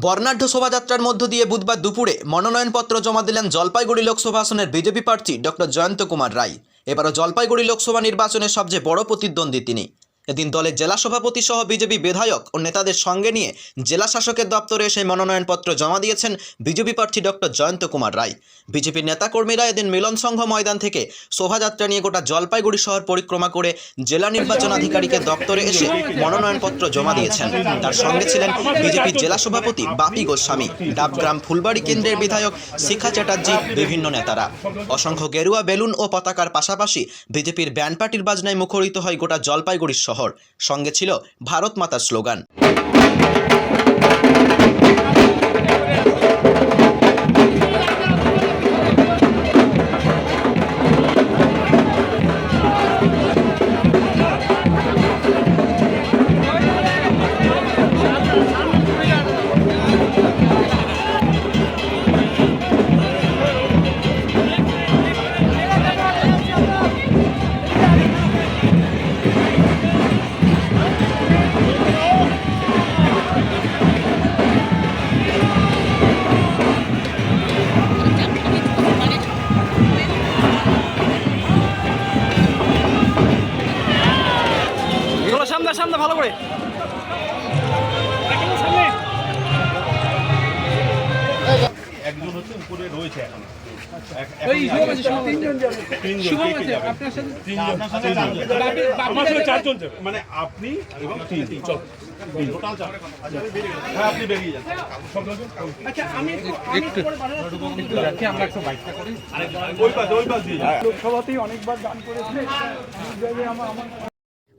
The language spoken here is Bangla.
বর্ণাঢ্য শোভাযাত্রার মধ্য দিয়ে বুধবার দুপুরে মনোনয়নপত্র জমা দিলেন জলপাইগুড়ি লোকসভা আসনের বিজেপি প্রার্থী ডক্টর জয়ন্ত কুমার রায়। এবারও জলপাইগুড়ি লোকসভা নির্বাচনে সবচেয়ে বড় প্রতিদ্বন্দ্বী তিনি। এদিন দলের জেলা সভাপতি সহ বিজেপি বিধায়ক ও নেতাদের সঙ্গে নিয়ে জেলা শাসকের দপ্তরে এসে মনোনয়নপত্র জমা দিয়েছেন বিজেপি প্রার্থী ডক্টর জয়ন্ত কুমার রায়। বিজেপির নেতাকর্মীরা এদিন মিলন সংঘ ময়দান থেকে শোভাযাত্রা নিয়ে গোটা জলপাইগুড়ি শহর পরিক্রমা করে জেলা নির্বাচন আধিকারিকের দপ্তরে এসে মনোনয়নপত্র জমা দিয়েছেন। তার সঙ্গে ছিলেন বিজেপির জেলা সভাপতি বাপি গোস্বামী, ডাবগ্রাম ফুলবাড়ি কেন্দ্রের বিধায়ক শিখা চ্যাটার্জি, বিভিন্ন নেতারা। অসংখ্য গেরুয়া বেলুন ও পতাকার পাশাপাশি বিজেপির ব্যান্ড পার্টির বাজনায় মুখরিত হয় গোটা জলপাইগুড়ির শহর। সঙ্গে ছিল ভারত মাতার স্লোগান। চলো সামনে ভালো করে। একজন হচ্ছে উপরে রয়েছে এখন। মানে আপনি আচ্ছা হ্যাঁ আপনি বেরিয়ে যান। আচ্ছা লোকসভাতেই অনেকবার দান করেছে। এই জায়গায় আমার আমার